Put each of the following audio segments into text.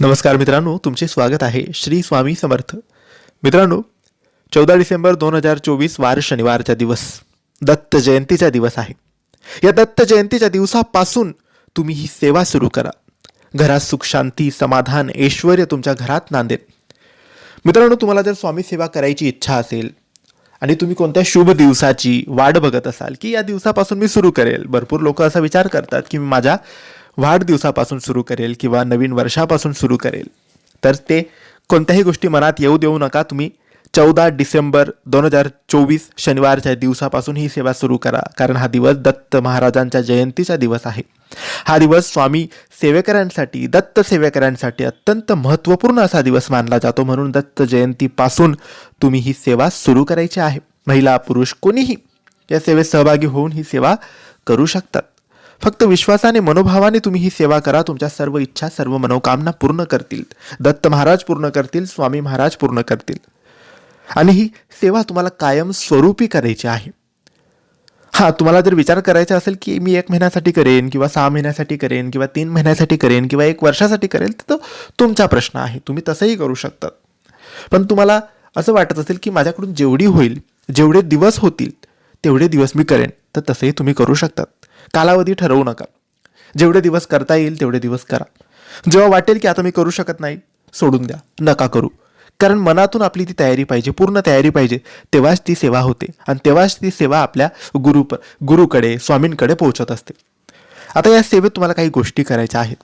नमस्कार मित्रांनो तुमचे स्वागत आहे श्री स्वामी समर्थ. मित्रांनो चौदा डिसेंबर दोन हजार चोवीस वार शनिवारचा दिवस. दत्त जयंतीचा दिवस आहे. या दत्त जयंतीच्या दिवसापासून तुम्ही ही सेवा सुरू करा. घरात सुख शांती समाधान ऐश्वर तुमच्या घरात नांदेल. मित्रांनो तुम्हाला जर स्वामी सेवा करायची इच्छा असेल आणि तुम्ही कोणत्या शुभ दिवसाची वाट बघत असाल की या दिवसापासून मी सुरू करेल भरपूर लोक असा विचार करतात की मी माझ्या वाढदिवसापासून सुरू करेल किंवा नवीन वर्षापासून सुरू करेल. तर ते कोणत्याही गोष्टी मनात येऊ देऊ नका. तुम्ही चौदा डिसेंबर दोन हजार चोवीस शनिवारच्या दिवसापासून ही सेवा सुरू करा. कारण हा दिवस दत्त महाराजांच्या जयंतीचा दिवस आहे. हा दिवस स्वामी सेवेकरांसाठी दत्त सेवेकरांसाठी अत्यंत महत्त्वपूर्ण असा दिवस मानला जातो. म्हणून दत्त जयंतीपासून तुम्ही ही सेवा सुरू करायची आहे. महिला पुरुष कोणीही या सेवेत सहभागी होऊन ही सेवा करू शकतात. फक्त विश्वासाने मनोभावाने तुम्ही ही सेवा करा. तुमच्या सर्व इच्छा सर्व मनोकामना पूर्ण करतील. दत्त महाराज पूर्ण करतील स्वामी महाराज पूर्ण करतील. आणि ही सेवा तुम्हाला कायम स्वरूपी करायची आहे. हां तुम्हाला जर विचार करायचा असेल की मी एक महिन्यासाठी करेन किंवा सहा महिन्यासाठी करेन किंवा तीन महिन्यासाठी करेन किंवा एक वर्षासाठी करेन तर तो तुमचा प्रश्न आहे. तुम्ही तसंही करू शकतात. पण तुम्हाला असं वाटत असेल की माझ्याकडून जेवढी होईल जेवढे दिवस होतील तेवढे दिवस मी करेन. तर तसंही तुम्ही करू शकतात. कालावधी ठरवू नका. जेवढे दिवस करता येईल तेवढे दिवस करा. जेव्हा वाटेल की आता मी करू शकत नाही सोडून द्या. नका करू. कारण मनातून आपली ती तयारी पाहिजे पूर्ण तयारी पाहिजे. तेव्हाच ती सेवा होते. आणि तेव्हाच ती सेवा आपल्या गुरु गुरुकडे स्वामींकडे पोहोचत असते. आता या सेवेत तुम्हाला काही गोष्टी करायच्या आहेत.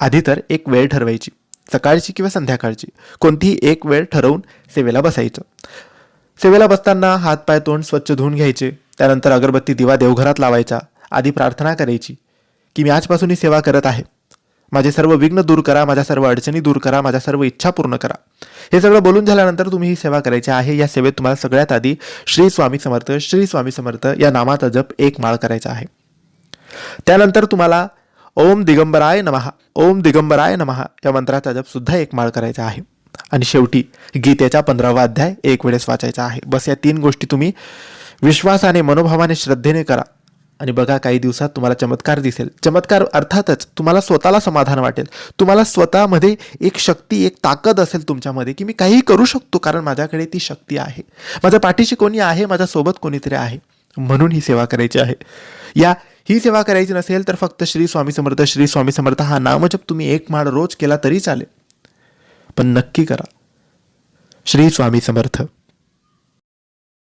आधी तर एक वेळ ठरवायची. सकाळची किंवा संध्याकाळची. कोणतीही एक वेळ ठरवून सेवेला बसायचं. सेवेला बसताना हातपाय तोंड स्वच्छ धुवून घ्यायचे. त्यानंतर अगरबत्ती दिवा देवघरात लावायचा. आधी प्रार्थना करायची की मी आजपासून ही सेवा करत आहे. माझे सर्व विघ्न दूर करा माझ्या सर्व अडचणी दूर करा माझ्या सर्व इच्छा पूर्ण करा. हे सगळं बोलून झाल्यानंतर तुम्ही ही सेवा करायची आहे. या सेवेत तुम्हाला सगळ्यात आधी श्री स्वामी समर्थ श्री स्वामी समर्थ या नामाचा जप एक माळ करायचा आहे. त्यानंतर तुम्हाला ओम दिगंबराय नमहा ओम दिगंबराय नमहा या मंत्राचा जप सुद्धा एक माळ करायचा आहे. आणि शेवटी गीतेचा पंधरावा अध्याय एक वेळेस वाचायचा आहे. बस या तीन गोष्टी तुम्ही विश्वासाने मनोभावाने श्रद्धेने करा. आणि बघा काही दिवसात तुम्हाला चमत्कार दिसेल. चमत्कार अर्थातच तुम्हाला स्वतःला समाधान वाटेल. तुम्हाला स्वतःमध्ये एक शक्ती एक ताकद असेल तुमच्यामध्ये की मी काहीही करू शकतो कारण माझ्याकडे ती शक्ती आहे. माझ्या पाठीशी कोणी आहे माझ्यासोबत कोणीतरी आहे. म्हणून ही सेवा करायची आहे. या ही सेवा करायची नसेल तर फक्त श्री स्वामी समर्थ श्री स्वामी समर्थ हा नामजप तुम्ही एक माळ रोज केला तरी चालेल. पण नक्की करा. श्री स्वामी समर्थ.